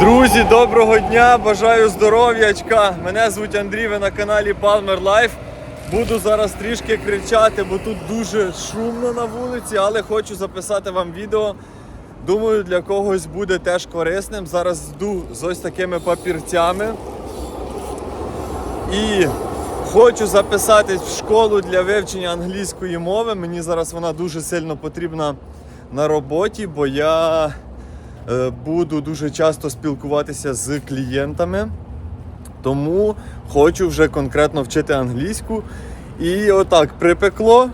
Друзі, доброго дня! Бажаю здоров'ячка! Мене звуть Андрій, ви на каналі Palmer Life. Буду зараз трішки кричати, бо тут дуже шумно на вулиці, але хочу записати вам відео. Думаю, для когось буде теж корисним. Зараз йду з ось такими папірцями. І хочу записатись в школу для вивчення англійської мови. Мені зараз вона дуже сильно потрібна на роботі, бо я буду дуже часто спілкуватися з клієнтами. Тому хочу вже конкретно вчити англійську. І отак припекло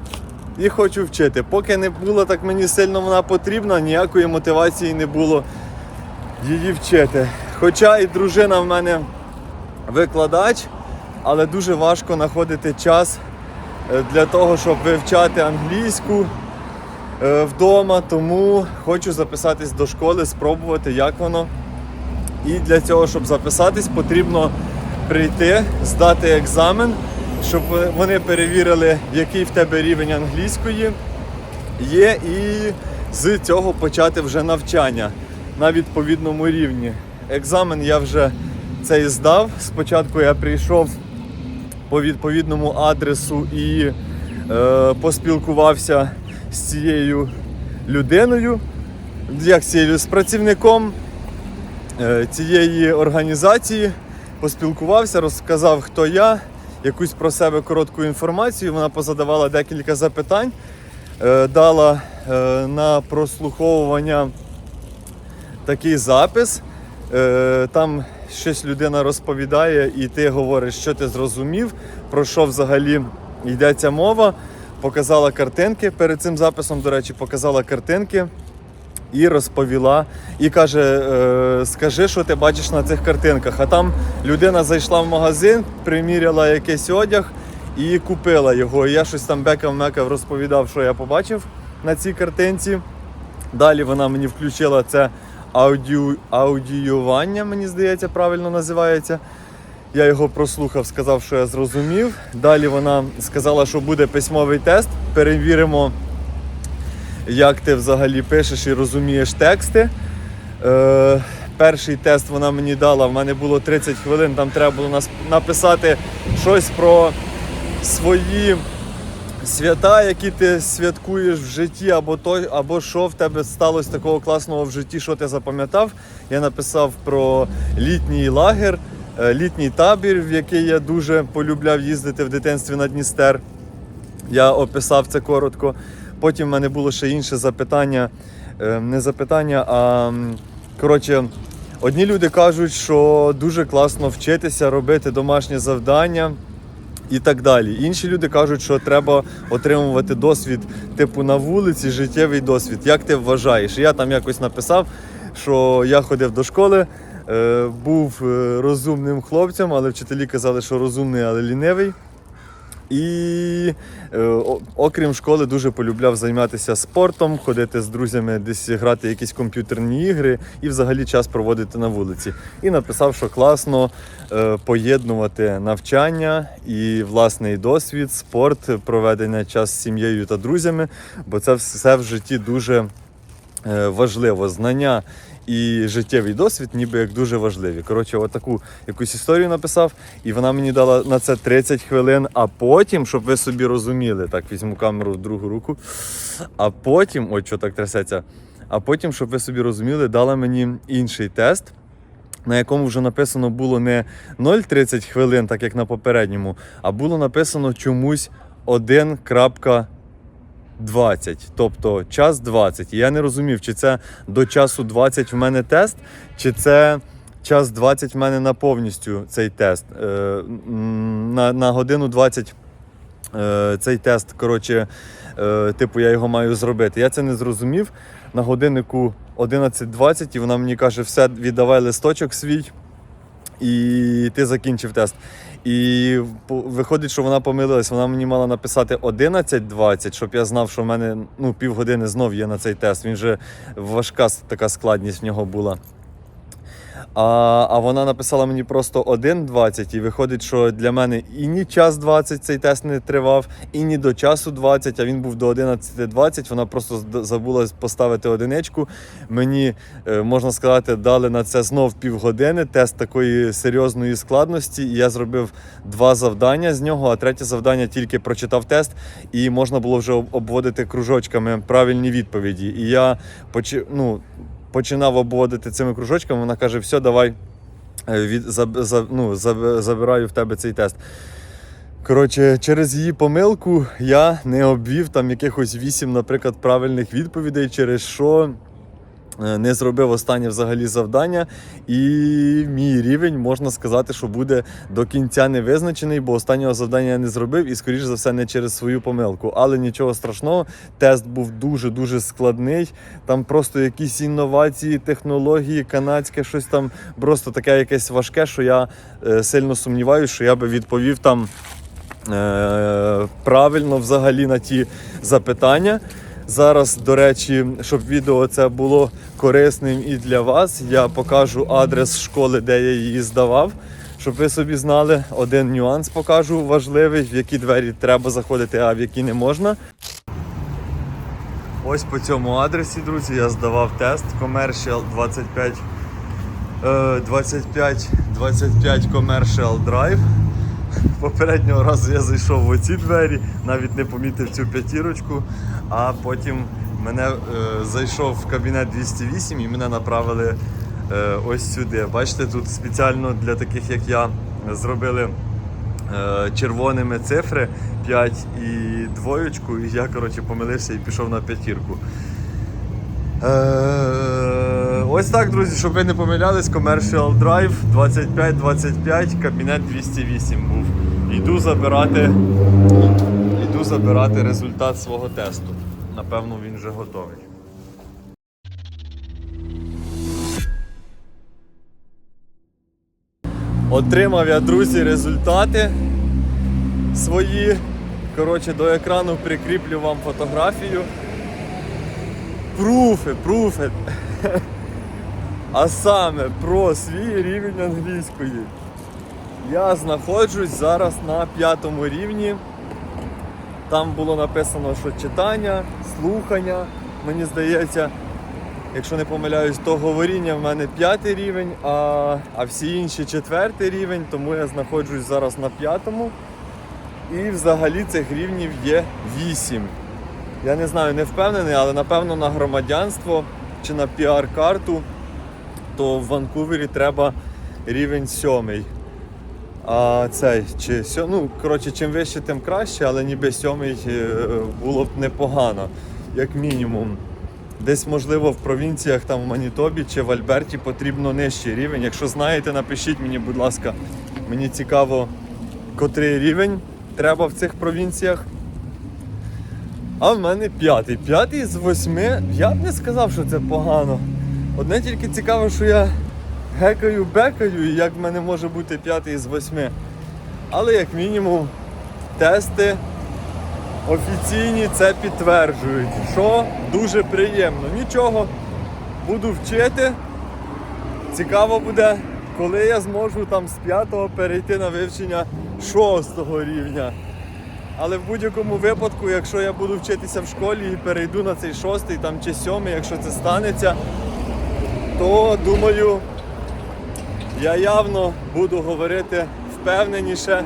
і хочу вчити. Поки не було так мені сильно вона потрібна, ніякої мотивації не було її вчити. Хоча і дружина в мене викладач, але дуже важко знаходити час е, для того, щоб вивчати англійську е, вдома. Тому хочу записатись до школи, спробувати, як воно. І для цього, щоб записатись, потрібно прийти, здати екзамен, щоб вони перевірили, який в тебе рівень англійської є, і з цього почати вже навчання на відповідному рівні. Екзамен я вже цей здав. Спочатку я прийшов по відповідному адресу і е, поспілкувався з цією людиною, як з цією з працівником е, цієї організації, поспілкувався, розказав, хто я, якусь про себе коротку інформацію. Вона позадавала декілька запитань, е, дала е, на прослуховування такий запис. Там щось людина розповідає, і ти говориш, що ти зрозумів, про що взагалі йдеться мова. Показала картинки перед цим записом, до речі, показала картинки і розповіла. І каже: е, скажи, що ти бачиш на цих картинках. А там людина зайшла в магазин, приміряла якийсь одяг і купила його. Я щось там бекав-мекав розповідав, що я побачив на цій картинці. Далі вона мені включила це аудіювання, мені здається, правильно називається. Я його прослухав, сказав, що я зрозумів. Далі вона сказала, що буде письмовий тест. Перевіримо, як ти взагалі пишеш і розумієш тексти. Е, перший тест вона мені дала, в мене було 30 хвилин, там треба було написати щось про свої свята, які ти святкуєш в житті, або той, або що в тебе сталося такого класного в житті, що ти запам'ятав. Я написав про літній лагер, літній табір, в який я дуже полюбляв їздити в дитинстві на Дністер. Я описав це коротко. Потім в мене було ще інше запитання. Е, Не запитання, а коротше, одні люди кажуть, що дуже класно вчитися, робити домашнє завдання і так далі. Інші люди кажуть, що треба отримувати досвід, типу на вулиці, життєвий досвід. Як ти вважаєш? Я там якось написав, що я ходив до школи, е, був е, розумним хлопцем, але вчителі казали, що розумний, але лінивий. І е, окрім школи, дуже полюбляв займатися спортом, ходити з друзями, десь грати якісь комп'ютерні ігри і взагалі час проводити на вулиці. І написав, що класно е, поєднувати навчання і власний досвід, спорт, проведення час з сім'єю та друзями, бо це все в житті дуже е, важливо. Знання і життєвий досвід, ніби як дуже важливі. Коротше, отаку якусь історію написав, і вона мені дала на це 30 хвилин. А потім, щоб ви собі розуміли, так візьму камеру в другу руку. А потім, ой, що так трясеться. А потім, щоб ви собі розуміли, дала мені інший тест. На якому вже написано було не 0,30 хвилин, так як на попередньому, а було написано чомусь 1.20, тобто час 20. І я не розумів, чи це до часу 20 в мене тест, чи це час 20 в мене на повністю цей тест. Е, на, на годину 20 е, цей тест, коротше, е, типу, я його маю зробити. Я це не зрозумів. На годиннику 11.20 і вона мені каже, все, віддавай листочок свій, і ти закінчив тест. І виходить, що вона помилилась. Вона мені мала написати 11.20, щоб я знав, що в мене ну, півгодини знов є на цей тест. Він же важка така складність в нього була. А, а вона написала мені просто 1.20, і виходить, що для мене і ні час 20 цей тест не тривав, і ні до часу 20, а він був до 11.20. Вона просто забула поставити одиничку. Мені, е, можна сказати, дали на це знов півгодини, тест такої серйозної складності. І я зробив два завдання з нього, а третє завдання тільки прочитав тест, і можна було вже обводити кружочками правильні відповіді. І я почи, ну, починав обводити цими кружочками, вона каже: все, давай е, від, заб, за, ну, заб, забираю в тебе цей тест. Коротше, через її помилку я не обвів там якихось вісім, наприклад, правильних відповідей, через що не зробив останнє взагалі завдання. І мій рівень можна сказати, що буде до кінця не визначений, бо останнього завдання я не зробив і, скоріш за все, не через свою помилку. Але нічого страшного, тест був дуже-дуже складний. Там просто якісь інновації, технології, канадське, щось там просто таке якесь важке, що я е, сильно сумніваюся, що я би відповів там е, правильно взагалі на ті запитання. Зараз, до речі, щоб відео це було корисним і для вас, я покажу адрес школи, де я її здавав. Щоб ви собі знали, один нюанс покажу важливий, в які двері треба заходити, а в які не можна. Ось по цьому адресі, друзі, я здавав тест Commercial 25 е, 25 25 Commercial Drive. Попереднього разу я зайшов в оці двері, навіть не помітив цю п'ятірочку, а потім мене е, зайшов в кабінет 208 і мене направили е, ось сюди. Бачите, тут спеціально для таких, як я, зробили е, червоними цифри 5 і двоєчку, і я коротше помилився і пішов на п'ятірку. Е, Ось так, друзі, щоб ви не помилялись, Commercial Drive 2525, кабінет 208 був. Йду забирати, йду забирати результат свого тесту. Напевно, він вже готовий. Отримав я, друзі, результати свої. Коротше, до екрану прикріплю вам фотографію. Пруфи, пруфи. А саме про свій рівень англійської. Я знаходжусь зараз на п'ятому рівні. Там було написано, що читання, слухання, мені здається, якщо не помиляюсь, то говоріння в мене п'ятий рівень, а, а всі інші четвертий рівень, тому я знаходжусь зараз на п'ятому. І взагалі цих рівнів є вісім. Я не знаю, не впевнений, але напевно на громадянство чи на піар-карту, то в Ванкувері треба рівень сьомий. А цей чи сьо... ну, коротше, чим вище, тим краще, але ніби сьомий е, було б непогано, як мінімум. Десь, можливо, в провінціях, там в Манітобі чи в Альберті потрібно нижчий рівень. Якщо знаєте, напишіть мені, будь ласка, мені цікаво, котрий рівень треба в цих провінціях. А в мене п'ятий. П'ятий з восьми. Я б не сказав, що це погано. Одне тільки цікаво, що я гекаю, бекаю, і як в мене може бути п'ятий з восьми. Але як мінімум тести офіційні це підтверджують, що дуже приємно. Нічого, буду вчити. Цікаво буде, коли я зможу там з п'ятого перейти на вивчення шостого рівня. Але в будь-якому випадку, якщо я буду вчитися в школі і перейду на цей шостий там, чи сьомий, якщо це станеться, то думаю, я явно буду говорити впевненіше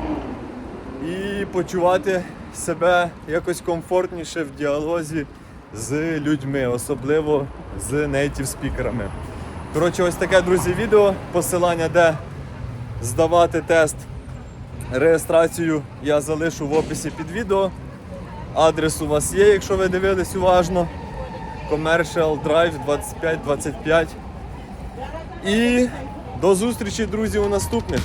і почувати себе якось комфортніше в діалозі з людьми, особливо з нейтів спікерами. Коротше, ось таке, друзі, відео. Посилання, де здавати тест Реєстрацію я залишу в описі під відео. Адрес у вас є, якщо ви дивились уважно. Commercial Drive 2525. І до зустрічі, друзі, у наступних.